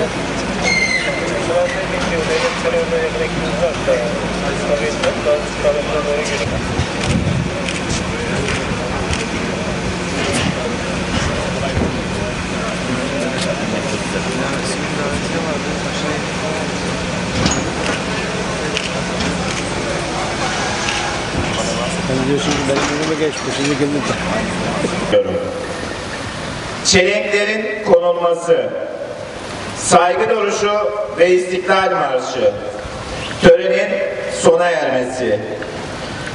Sen diyorsun ki benim önüme geç, şimdi. Çelenklerin konulması, saygı duruşu ve istiklal marşı, törenin sona ermesi,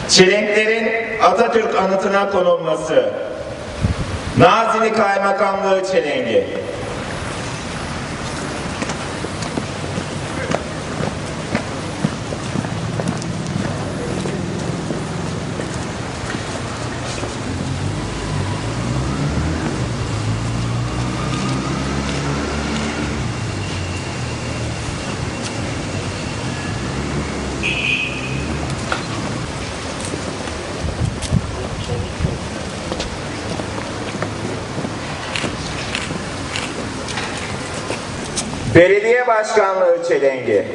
çelenklerin Atatürk anıtına konulması, Nazilli Kaymakamlığı çelengi, Belediye Başkanlığı çelengi,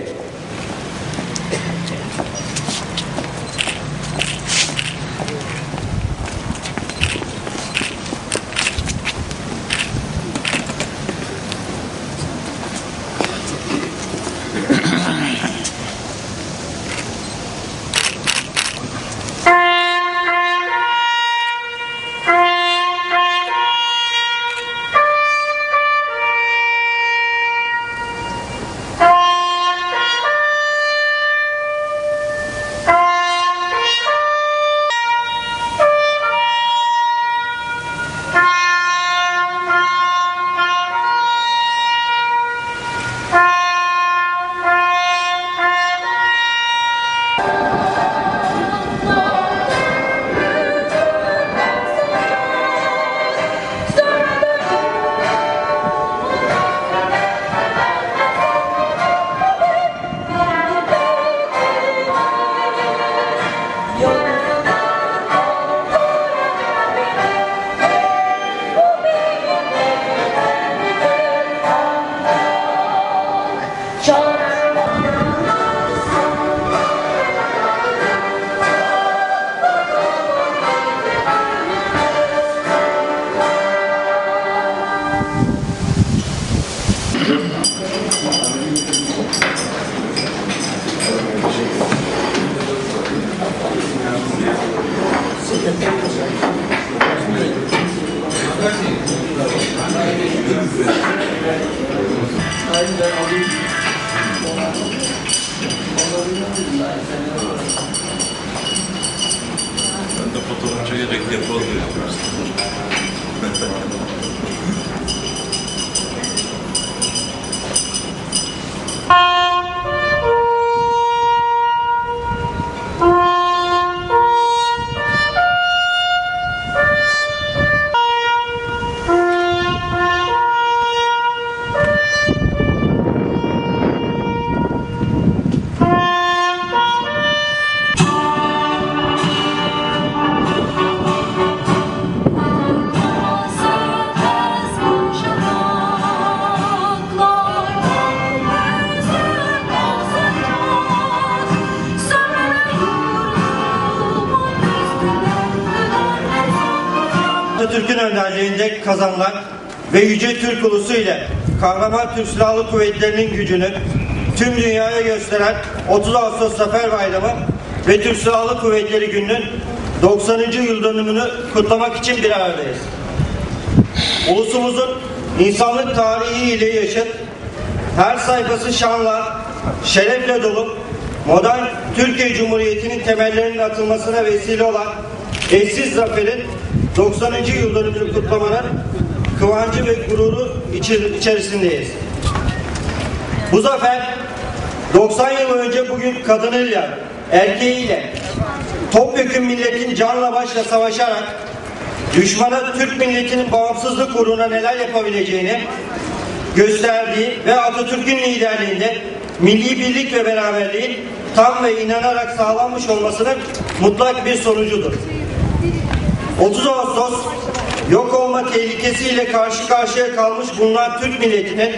Będę po to raczej jednak nie podróż. Atatürk'ün önderliğinde kazanılan ve Yüce Türk ulusu ile kahraman Türk Silahlı Kuvvetleri'nin gücünü tüm dünyaya gösteren 30 Ağustos Zafer Bayramı ve Türk Silahlı Kuvvetleri Günü'nün 90. yıl dönümünü kutlamak için bir aradayız. Ulusumuzun insanlık tarihi ile yaşıt, her sayfası şanla, şerefle dolu, modern Türkiye Cumhuriyeti'nin temellerinin atılmasına vesile olan eşsiz zaferin 90. yıl dönümünü kutlamanın kıvancı ve gururu içi- içerisindeyiz. Bu zafer 90 yıl önce bugün kadınıyla, erkeğiyle, topyekun milletin canla başla savaşarak düşmana Türk milletinin bağımsızlık uğruna neler yapabileceğini gösterdiği ve Atatürk'ün liderliğinde milli birlik ve beraberliğin tam ve inanarak sağlanmış olmasının mutlak bir sonucudur. 30 Ağustos yok olma tehlikesiyle karşı karşıya kalmış bulunan Türk milletinin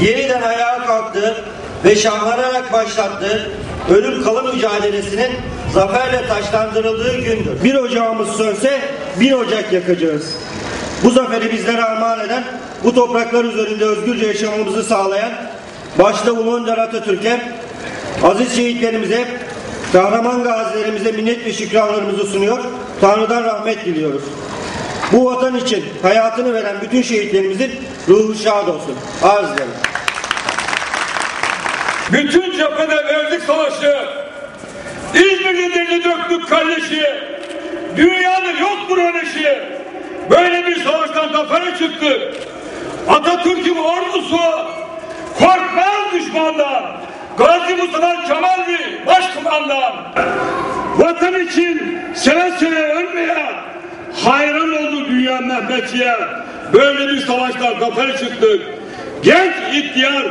yeniden ayağa kalktığı ve şahlanarak başlattığı ölüm kalım mücadelesinin zaferle taşlandırıldığı gündür. Bir ocağımız sönse bin ocak yakacağız. Bu zaferi bizlere armağan eden, bu topraklar üzerinde özgürce yaşamamızı sağlayan, başta Ulu Önder Atatürk'e, aziz şehitlerimize, kahraman gazilerimize minnet ve şükranlarımızı sunuyor, Tanrı'dan rahmet diliyoruz. Bu vatan için hayatını veren bütün şehitlerimizin ruhu şad olsun. Arz ederim. Bütün cephede verdik savaşı. İzmir'de deli döktük kardeşi. Dünyada yok buranın eşi. Böyle bir savaştan zafere çıktık. Atatürk'ün ordusu korkmaz düşmandan. Gazi Mustafa Kemal'di başkumandan. Vatan için seve seve ölmeyen hayran oldu dünya Mehmetçiye. Böyle bir savaştan zafere çıktık. Genç ihtiyar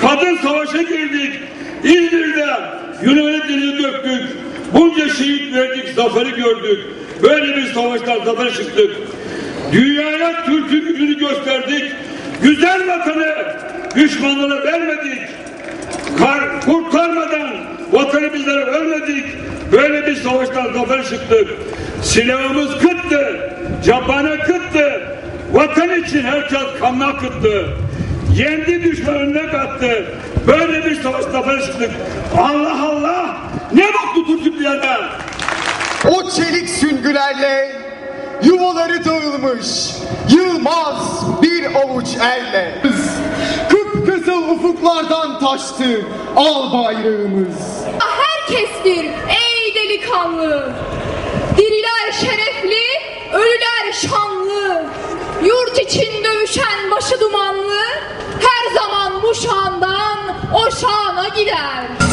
kadın savaşa girdik. İzmir'de Yunan'ı dili döktük. Bunca şehit verdik, zaferi gördük. Böyle bir savaştan zafere çıktık. Dünyaya Türk'ün gücünü gösterdik. Güzel vatanı düşmanlara vermedik. Kar, kurtarmadan vatanı bizlere vermedik. Böyle bir savaştan zafer çıktık. Silahımız kıttı. Cephane kıttı. Vatan için herkes kanına akıttı. Yendi düşman önüne kattı. Böyle bir savaş zafer çıktık. Allah Allah! Ne mutlu diyene. O çelik süngülerle yuvaları dağılmış yılmaz bir avuç erle. Ufuklardan taştı al bayrağımız. Herkestir ey delikanlı. Diriler şerefli, ölüler şanlı. Yurt için dövüşen başı dumanlı, her zaman bu şandan o şana gider.